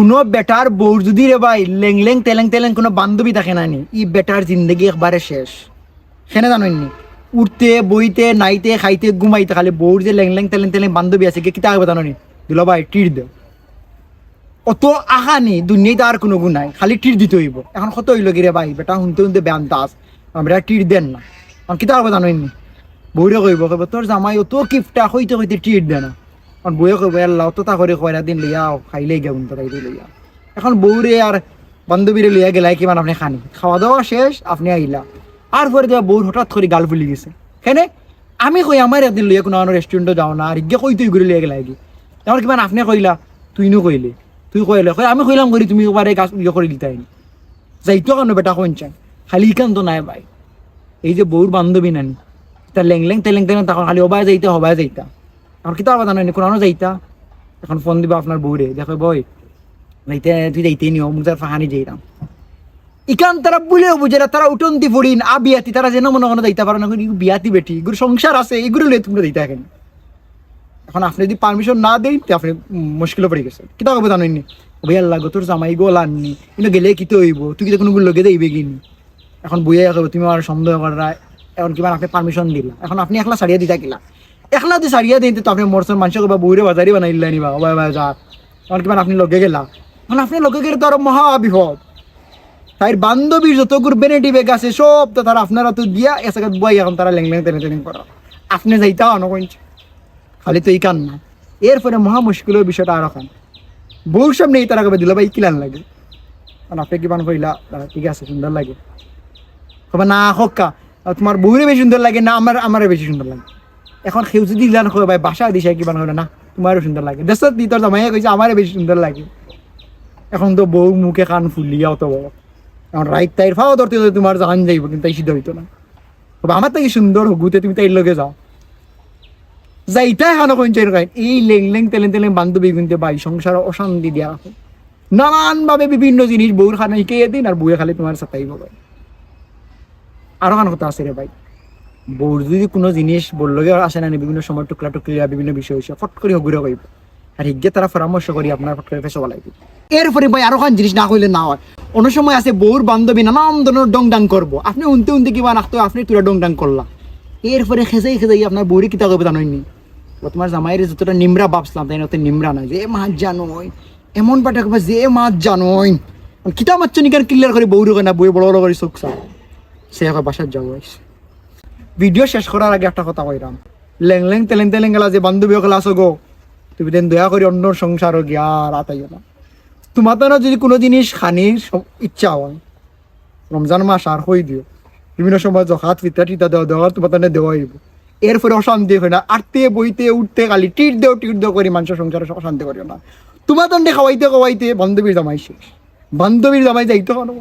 কোনো বেটার বউর যদি রে ভাই লেং লেং তেলেং তেলেং কোনো বান্ধবী থাকে না নি? ই বেটার জিন্দগি একবারে শেষ। সেনে জানেননি উঠতে বইতে নাইতে, খাইতে, ঘুমাইতে খালি বউর যে লেং লেং তেলেং তেলেং বান্ধবী আছে, কে কিতা হবে জানি দিল ভাই টির দেও অত আহা নি, দুনিয়াতে আর কোনো গুণ নাই, খালি টির দিতে হইব। এখন কত হইল গিরে ভাই, বেটা শুনতে শুনতে বেয়ান তাস আমরা টির দেন না। এখন কিতা হবে জানেননি বউরে কইব কইব তোর জামাই অত কিফটা হইতে হইতে টির দে না এখন বউয়ে কইব আল্লাহ অত তা করে কয়রা দিন লইয়া খাইলেই গেউন তো তাইলে লইয়া এখন বউরে আর বান্ধবীরে লইয়া গেলাই কিমান আপনি খানি? খাওয়া দাওয়া শেষ, আপনি আইলা। আর পরে দেওয়া বউর হঠাৎ করে গাল ফুলি গেছে। কেনে? আমি কই, আমার একদিন লইয়া কোনো রেস্টুরেন্টে যাও না, আর ইগে কই তুই ঘুরে লইয়া গেলাই কি? আমার কিমান আপনি কইলা তুই নো কইলে, তুই কইলে। কই, আমি কইলাম করি, তুমি একবারে গাছ ইয়ে করে দিতাই যাইতো কেন বেটা কোনচান খালি ইকান তো নাই ভাই। এই যে বউর বান্ধবী নানি, তা লেং তেলেং তেলেং তখন খালি ওবায় যাইতা, হবায় যাইতা। এখন কিতা কথা নয় কোনো যাইতা। এখন ফোন দিবা আপনার বউরে, দেখো বই। তুই যাইতে নিও মুখ তার ফাহানি যাইতাম ইকান তারা বুলেও বুঝে না তারা উঠন্তি ফুড়িন আ বিয়াতি তারা যেন মনে কোনো যাইতে পারে না বিয়াতি বেটি এগুলো সংসার আছে এগুলো লয়ে তোমরা যাইতে এখন এখন আপনি যদি পারমিশন না দেন তো আপনি মুশকিলে পড়ে গেছে। কিতা কবে জানেননি ভাই আল্লাহ তোর জামাই গোল আননি কিন্তু গেলে কিতে হইব তুই কি কোনো লগে দেইবে কিনি এখন বইয়া তুমি আমার সন্দেহ করা এখন কিমান আপনি পারমিশন দিলা? এখন আপনি একলা সারিয়া দিতা কিলা? একলা দি সারিয়া দিন তো আপনি মোরসন মানুষ কবা বউরে বাজারি বানাইলা নিবা ওবা ওবা যা। এখন কিমান আপনি লগে গেলা? মানে আপনি লগে গেলে তো আরও মহা বিপদ। তাই বান্ধবীর যত গুর বেনেটিভেক আছে সব তো তারা আপনারা তো দিয়া এসে বই এখন তারা লেং লেং টেনে টেনে করা। আপনি যাইতা অন কইছে খালি তো এই কান না। এরপরে মহা মুশকিলের বিষয়টা আর এখন বউর সামনে এই তারা কবে দিল ভাই কিলান লাগে। কারণ আপনি কি পান কইলা? ঠিক আছে, সুন্দর লাগে। কবে না, হক্কা। তোমার বউরে বেশি সুন্দর লাগে না, আমার, আমারে বেশি সুন্দর লাগে। এখন সেউ যদি দিলান কবে ভাই বাসা দিছে কি বান না তোমারও সুন্দর লাগে। দেশত দি তোর জামাইয়া কইছে আমারে বেশি সুন্দর লাগে। এখন তো বউ মুখে কান ফুলিয়া অত এখন রাইট তাইর ফাও ধরতে তোমার জান যাইব, কিন্তু তাই সিদ্ধ হইতো না। আমার থেকে সুন্দর হগুতে তুমি তাইর লগে যাও। যাইতাই হানো কইছে এরকম এই লেং লেং তেলেন তেলেন বান্ধবী কিন্তু ভাই সংসার অশান্তি দিয়া রাখো নানান ভাবে বিভিন্ন জিনিস বউর খানা শিখিয়ে দিন আর বউয়ে খালি তোমার বলে আরও কান কথা আছে রে ভাই। বউর যদি কোনো জিনিস বললগে আসে না নি, বিভিন্ন সময় টুকলা টুকলিয়া বিভিন্ন বিষয় হয়েছে ফট করে হগুরে কইব আর হিগে তারা পরামর্শ করি আপনার ফট করে ফেসে বলাই দিব এরপরে ভাই আরও খান জিনিস না কইলে না হয়। অন্য সময় আছে বউর বান্ধবী নানান ধরনের ডং ডাং করব। আপনি উনতে উনতে কিবা নাখতো আপনি তুলা ডং ডাং করলা। এরপরে খেজাই খেজাই আপনার বউরে কিতা করবে জানোইনি ও তোমার জামাইয়ের যতটা নিমরা ভাবছিলাম তাই না নিমরা নয় যে মাছ জানো এমন পাটা কবে যে মাছ জানোই। কিতা মাছ নিকার ক্লিয়ার করে বউরে কেনা বই বড় বড় করে চোখ সে বাসার যাব ভিডিও শেষ করার আগে একটা কথা কইরাম। লেং লেং, তেলেং তেলেং গেলা যে বান্ধবী গেলা আসো গো, তুমি দেন দয়া করে অন্য সংসার গিয়া রাতাইও না। তোমার না যদি কোনো জিনিস খানির ইচ্ছা হয়, রমজান মাস আর হই দিও। বিভিন্ন সময় জখাত ফিতা টিতা দেওয়া দেওয়া তোমার তানে দেওয়া হইব। এরপরে অশান্তি হয় না আটতে বইতে, উঠতে, খালি টিট দেও টিট দেও করি মানুষের সংসারে অশান্তি করিও না। তোমার দণ্ডে খাওয়াইতে খাওয়াইতে বান্ধবীর জামাই শেষ। বান্ধবীর জামাই যাইতে কোনো